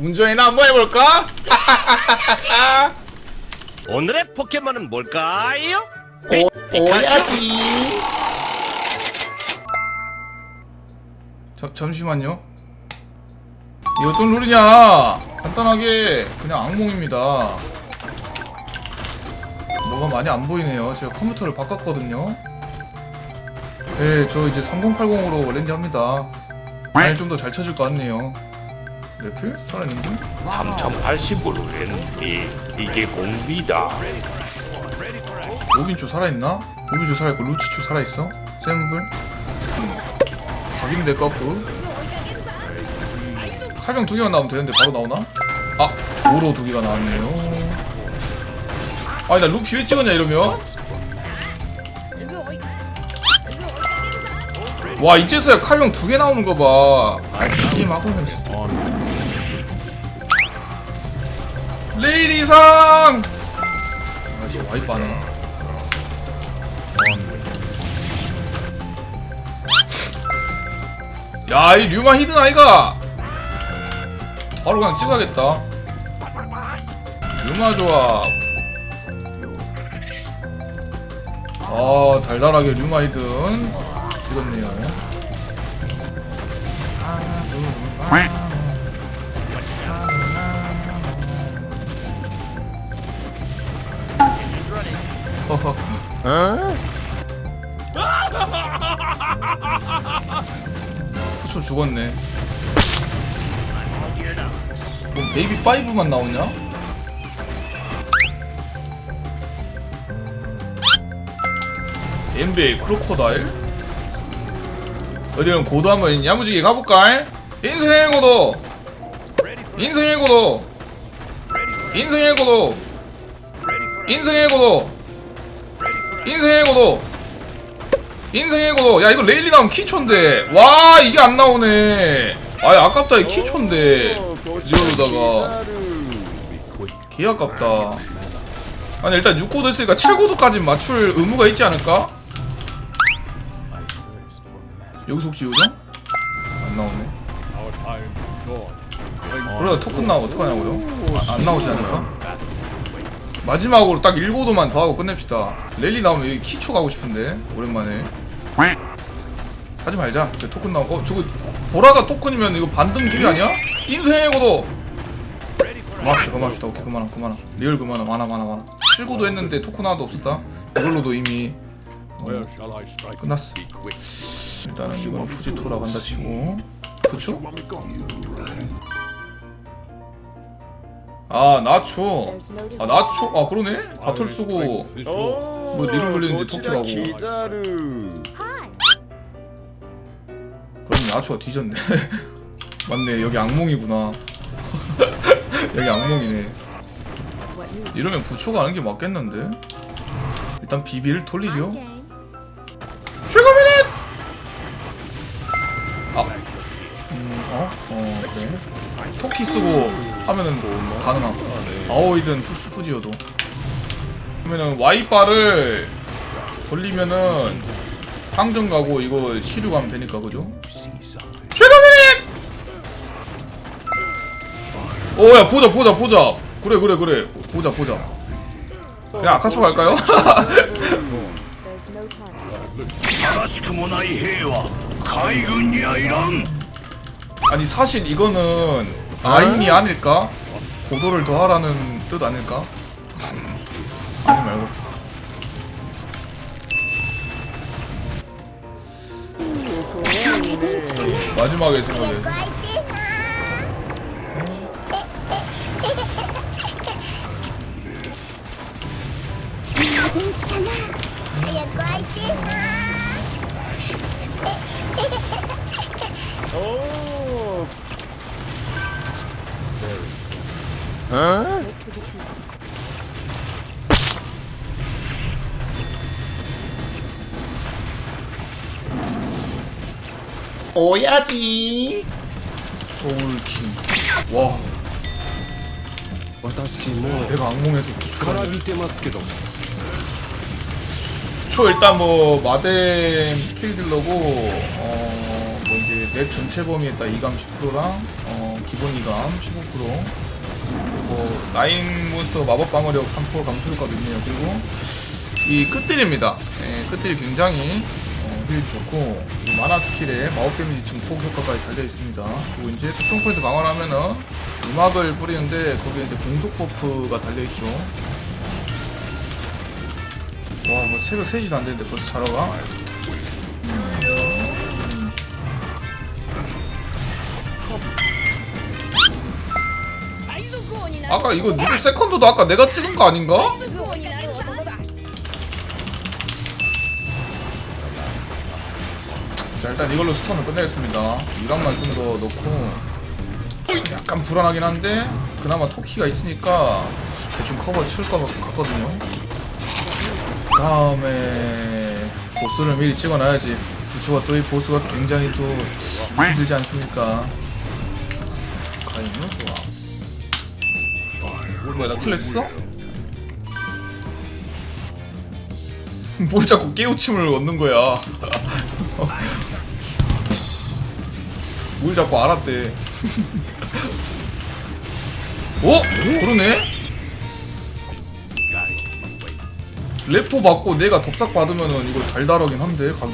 운전이나 한번 해볼까? 오늘의 포켓몬은 뭘까요? 오, 오야지. 자, 잠시만요. 이 어떤 룰이냐? 간단하게 그냥 악몽입니다. 뭐가 많이 안 보이네요. 제가 컴퓨터를 바꿨거든요. 네, 저 이제 3080으로 렌즈 합니다. 아니 좀더 잘 쳐질 것 같네요. 레플? 살아있는데? 3080으로 이 이게 공비다. 로빈초 살아있나? 로빈초 살아있고 루치초 살아있어? 샘블? 각인데 거프 칼병 두 개만 나오면 되는데 바로 나오나? 아! 오로 두 개가 나왔네요 아니 나 루피 왜 찍었냐 이러면? 와 이제서야 칼병 두 개 나오는 거봐 아 게임 하고는 씨. 레이리상! 아씨 와이프 안 해. 야, 이 류마 히든 아이가! 바로 그냥 찍어야겠다. 류마 좋아. 아, 달달하게 류마 히든 찍었네요. 허 후초 죽었네. 뭐 베이비 5만 나오냐? NBA 크로코다일? 어디는 고도 한번 야무지게 가볼까? 인생의 고도! 인생의 고도! 인생의 고도! 인생의 고도! 인생의 고도! 인생의 고도! 야 이거 레일리 나오면 키초인데 와 이게 안 나오네 아 아깝다 이 키초인데 리얼로다가 개 아깝다 아니 일단 6고도 했으니까 7고도까지 맞출 의무가 있지 않을까? 여기서 혹시 요정? 안 나오네 그러다 토큰 나오면 어떡하냐고요? 아, 안 나오지 않을까? 마지막으로 딱 1고도만 더 하고 끝냅시다. 랠리 나오면 여기 키초 가고 싶은데 오랜만에. 하지 말자. 저 토큰 나오고. 어 저거 보라가 토큰이면 이거 반등 기회 아니야? 인생의 고도! 그만합시다 그만합시다. 오케이 그만하 그만하 리얼 그만하 많아 많아 많아. 7고도 했는데 토큰 하나도 없었다? 이걸로도 이미 어, 끝났어. 일단은 이거는 푸지토라고 한다 치고. 그쵸? 아 나초. 아 나초? 아 그러네. 바톨 쓰고. 뭐 니를 걸리는지 토끼라고. 그럼 나초가 뒤졌네. 맞네 여기 악몽이구나. 여기 악몽이네. 이러면 부초가 하는 게 맞겠는데? 일단 비비를 돌리죠 토끼 쓰고 하면은 뭐 가능하고 아오이든 후, 후지어도. 그러면은 Y바를 돌리면은 상점 가고 이거 시류 가면 되니까 그죠? 최고미닛! 오야 보자 보자 보자 그래 그래 그래. 보자 보자 그냥 아카초 갈까요? 아니 사실 이거는 아인이 아닐까? 고도를 더하라는 뜻 아닐까? 아니 말고 마지막에 생각해 오야지 소울킹 와 私も 내가 악몽에서 からびてますけど 초 일단 뭐 마뎀 스킬 딜러고 어뭐 이제 맵 전체 범위에 딱 2감 10%랑 어, 기본 2감 15% 그리고 라인 몬스터 마법 방어력 3% 감소 효과도 있네요. 그리고 이 끝들입니다. 예, 끝들이 굉장히 어, 힐 좋고 이 만화 스킬에 마법 데미지 증폭 효과까지 달려 있습니다. 그리고 이제 특성 포인트 강화를 하면은 음악을 뿌리는데 거기에 이제 공속 버프가 달려 있죠. 와, 뭐 새벽 3시도 안 되는데 벌써 자러 가? 아까 이거 누구 세컨드도 아까 내가 찍은 거 아닌가? 자 일단 이걸로 스턴을 끝내겠습니다. 이간만 좀 더 넣고. 약간 불안하긴 한데 그나마 토끼가 있으니까 대충 커버 칠 것 같거든요. 그 다음에 보스를 미리 찍어놔야지. 부츠가 또 이 보스가 굉장히 또 힘들지 않습니까? 가인 요소와 뭐야 나 킬냈어? 뭘 자꾸 깨우침을 얻는 거야 뭘 자꾸 알았대. 어? 그러네? 레포 받고 내가 덥석 받으면은 이거 달달하긴 한데, 각이.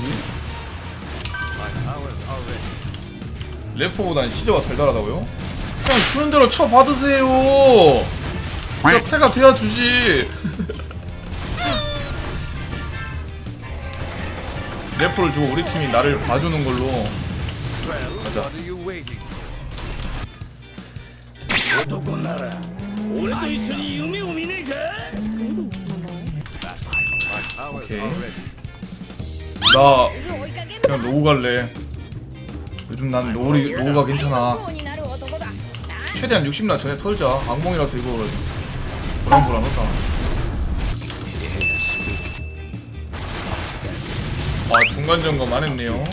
레포보단 시저가 달달하다고요? 그냥 주는 대로 쳐 받으세요! 저 패가 돼야 주지. 래프를 주고 우리 팀이 나를 봐주는 걸로. 가자. 오케이. 나 그냥 로우 갈래. 요즘 난 로우 로우가 괜찮아. 최대한 60나 전에 털자. 악몽이라서 이거 불안불안하다. 아 중간 점검 안 했네요.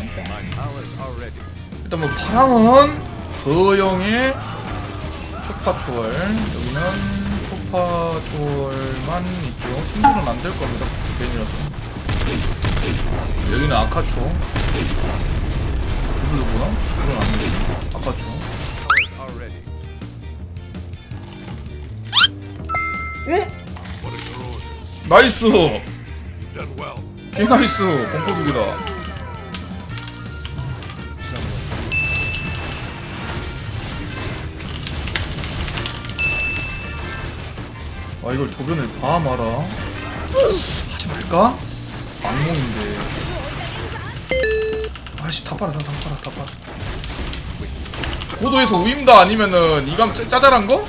일단 뭐 파랑은 거영의 초파초월 여기는 초파초월만 있죠. 힘들은 안 될 겁니다. 괜이라서. 여기는 아카초. 그걸로 보나? 그건 아니지. 아카초. 어? 나이스! 개 나이스! 공포기이다 아 이걸 도변을 봐 마라 하지 말까? 악몽인데 아씨 다 빨아 다, 다 빨아 다 빨아 고도에서 우임다 아니면은 이감 짜- 짜잘한 거?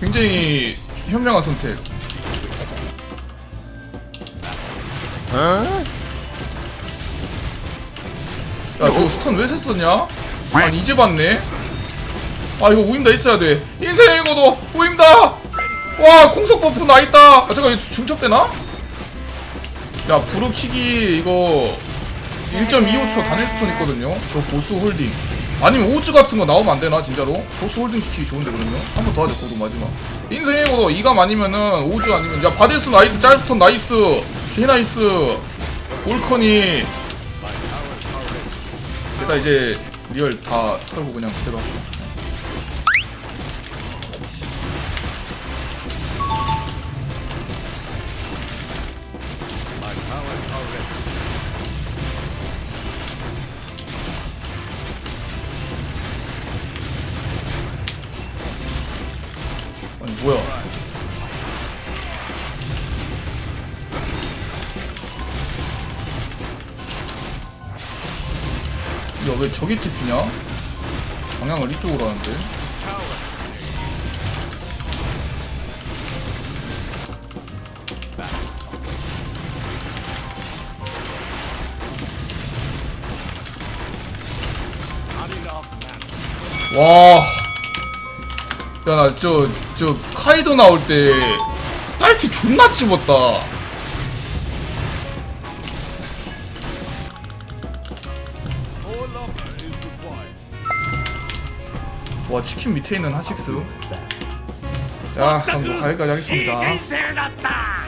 굉장히 현명한 선택. 야 저거 스턴 왜 셌었냐? 아니 이제 봤네. 아 이거 우임다 있어야 돼. 인생의 고도 우임다! 와 공속 버프 나있다! 아 잠깐 이거 중첩되나? 야 부르키기 이거 1.25초 단일 스턴 있거든요? 저 보스 홀딩 아니면 오즈 같은 거 나오면 안 되나 진짜로? 보스 홀딩 시키기 좋은데 그러면? 한 번 더 하자 고도 마지막. 인생의 고도 이감 아니면은 오즈 아니면 야 바데스 나이스 짤스턴 나이스 개 나이스 올커니. 일단 이제 리얼 다 털고 그냥 그대로 할게 아니 야 왜 저기 찍히냐? 방향을 이쪽으로 하는데 와. 야, 나 저, 저, 카이도 나올 때, 딸피 존나 집었다. 와 치킨 밑에 있는 하식스 자 그럼 뭐 가위까지 하겠습니다.